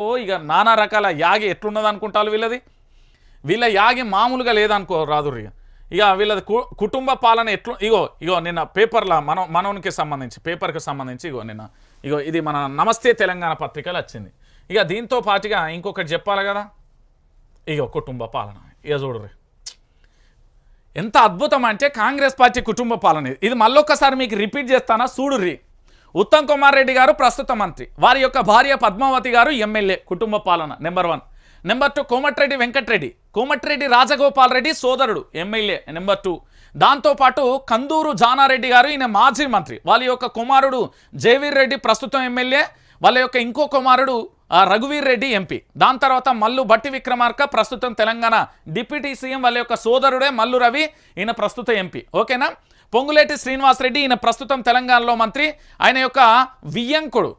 ఓ ఇక నానా రకాల యాగి ఎట్లున్నది అనుకుంటారు వీళ్ళది? వీళ్ళ యాగి మామూలుగా లేదనుకో రాదు ఇక. ఇక వీళ్ళది కు- కుటుంబ పాలన ఎట్లు ఇగో ఇగో నిన్న పేపర్ల మన మనవునికి సంబంధించి పేపర్కి సంబంధించి ఇగో నిన్న ఇగో ఇది మన నమస్తే తెలంగాణ పత్రికలు వచ్చింది. ఇక దీంతో పాటుగా ఇంకొకటి చెప్పాలి కదా? ఇగో కుటుంబ పాలన. ఇక చూడరు ఎంత అద్భుతం అంటే కాంగ్రెస్ పార్టీ కుటుంబ పాలన. ఇది. మళ్ళొక్కసారి మీకు రిపీట్ చేస్తానా? చూడుర్రి. ఉత్తమ్ కుమార్ రెడ్డి గారు ప్రస్తుత మంత్రి. వారి యొక్క భార్య పద్మావతి గారు ఎమ్మెల్యే కుటుంబ పాలన number one. Number two Komatireddy Venkatreddy. Komatireddy Rajagopal Reddy సోదరుడు ఎమ్మెల్యే నెంబర్ టూ. దాంతోపాటు కందూరు జానారెడ్డి గారు ఈయన మాజీ మంత్రి. వాళ్ళ యొక్క కుమారుడు జయవీర్ రెడ్డి ప్రస్తుతం ఎమ్మెల్యే. వాళ్ళ యొక్క ఇంకో కుమారుడు రఘువీర్ రెడ్డి ఎంపీ. దాని తర్వాత మల్లు బట్టి విక్రమార్క ప్రస్తుతం తెలంగాణ డిప్యూటీ సీఎం. వాళ్ళ యొక్క సోదరుడే మల్లు రవి ఈయన ప్రస్తుత ఎంపీ. ఓకేనా? పొంగులేటి శ్రీనివాసరెడ్డి ఈయన ప్రస్తుతం తెలంగాణలో మంత్రి. ఆయన యొక్క వియ్యంకుడు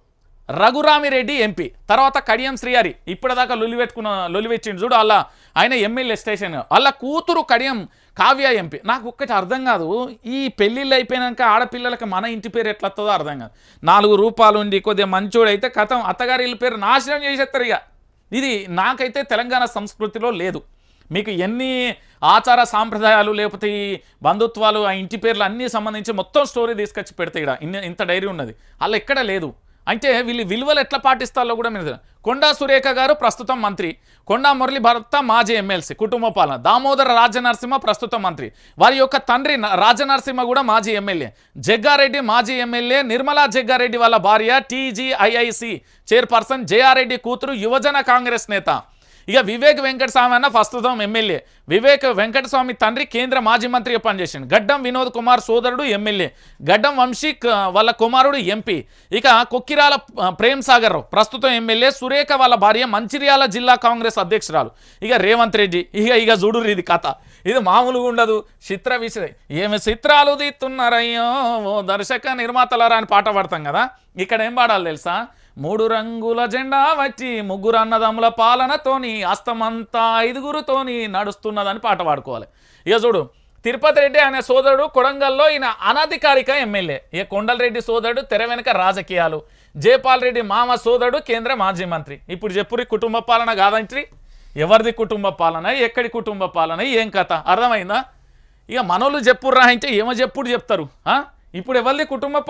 రఘురామిరెడ్డి ఎంపీ. తర్వాత కడియం శ్రీహరి ఇప్పటిదాకా లొలిపెట్టుకున్న లొలివెచ్చిండు చూడు అలా. ఆయన ఎమ్మెల్యే స్టేషన్. వాళ్ళ కూతురు కడియం కావ్య ఎంపీ. నాకు ఒక్కటి అర్థం కాదు ఈ పెళ్ళిళ్ళు అయిపోయినాక ఆడపిల్లలకి మన ఇంటి పేరు ఎట్లా వస్తుందో అర్థం కాదు. నాలుగు రూపాయలు ఉండి కొద్దిగా మంచోడు అయితే కథం అత్తగారి పేరు నాశనం చేసేస్తారు ఇక. ఇది నాకైతే తెలంగాణ సంస్కృతిలో లేదు. మీకు ఎన్ని ఆచార సాంప్రదాయాలు లేకపోతే ఈ బంధుత్వాలు ఆ ఇంటి పేర్లు అన్నీ సంబంధించి మొత్తం స్టోరీ తీసుకొచ్చి పెడితే ఇక్కడ ఇన్ని ఇంత డైరీ ఉన్నది. అలా ఎక్కడ లేదు. అంటే వీళ్ళు విలువలు ఎట్లా పాటిస్తారో కూడా మీరు కొండా సురేఖ గారు ప్రస్తుతం మంత్రి. కొండా మురళి భర్త మాజీ ఎమ్మెల్సీ కుటుంబ పాలన. దామోదర రాజనరసింహ ప్రస్తుతం మంత్రి. వారి యొక్క తండ్రి రాజనరసింహ కూడా మాజీ ఎమ్మెల్యే. జగ్గారెడ్డి మాజీ ఎమ్మెల్యే నిర్మలా జగ్గారెడ్డి వాళ్ళ భార్య టీజీఐఐసి చైర్పర్సన్ జయారెడ్డి కూతురు యువజన కాంగ్రెస్ నేత. ఇక వివేక్ వెంకటస్వామి అన్న ప్రస్తుతం ఎమ్మెల్యే. వివేక్ వెంకటస్వామి తండ్రి కేంద్ర మాజీ మంత్రిగా పనిచేసిండు. గడ్డం వినోద్ కుమార్ సోదరుడు ఎమ్మెల్యే. గడ్డం వంశీ వాళ్ళ కుమారుడు ఎంపీ. ఇక కొక్కిరాల ప్రేమ్ సాగర్ రావు. ప్రస్తుతం ఎమ్మెల్యే. సురేఖ వాళ్ళ భార్య మంచిర్యాల జిల్లా కాంగ్రెస్ అధ్యక్షురాలు. ఇక రేవంత్ రెడ్డి. ఇక ఇక చూడు ఇది కథ. ఇది మామూలుగా ఉండదు. చిత్ర విషయ ఏమి చిత్రాలు తీస్తున్నారయ్యో? ఓ దర్శక నిర్మాతలారా అని పాట పాడతాం కదా. ఇక్కడ ఏం పాడాలి తెలుసా? మూడు రంగుల జెండా వచ్చి ముగ్గురు అన్నదమ్ముల పాలనతోని అస్తమంతా ఐదుగురుతోని నడుస్తున్నదని పాట పాడుకోవాలి. ఇక చూడు తిరుపతి రెడ్డి అనే సోదరుడు కొడంగల్లో ఈయన అనధికారిక ఎమ్మెల్యే. ఇక కొండలరెడ్డి సోదరుడు తెర వెనుక రాజకీయాలు. జయపాల్ రెడ్డి మామ సోదరుడు కేంద్ర మాజీ మంత్రి. ఇప్పుడు చెప్పురి కుటుంబ పాలన కాదంట్రీ. ఎవరిది కుటుంబ పాలన ఎక్కడి కుటుంబ పాలన ఏం కథ అర్థమైందా ఇక మనోళ్ళు చెప్పుర్రా అంటే ఏమో చెప్పుడు చెప్తారు ఆ? ఇప్పుడు ఎవరిది కుటుంబ పాలన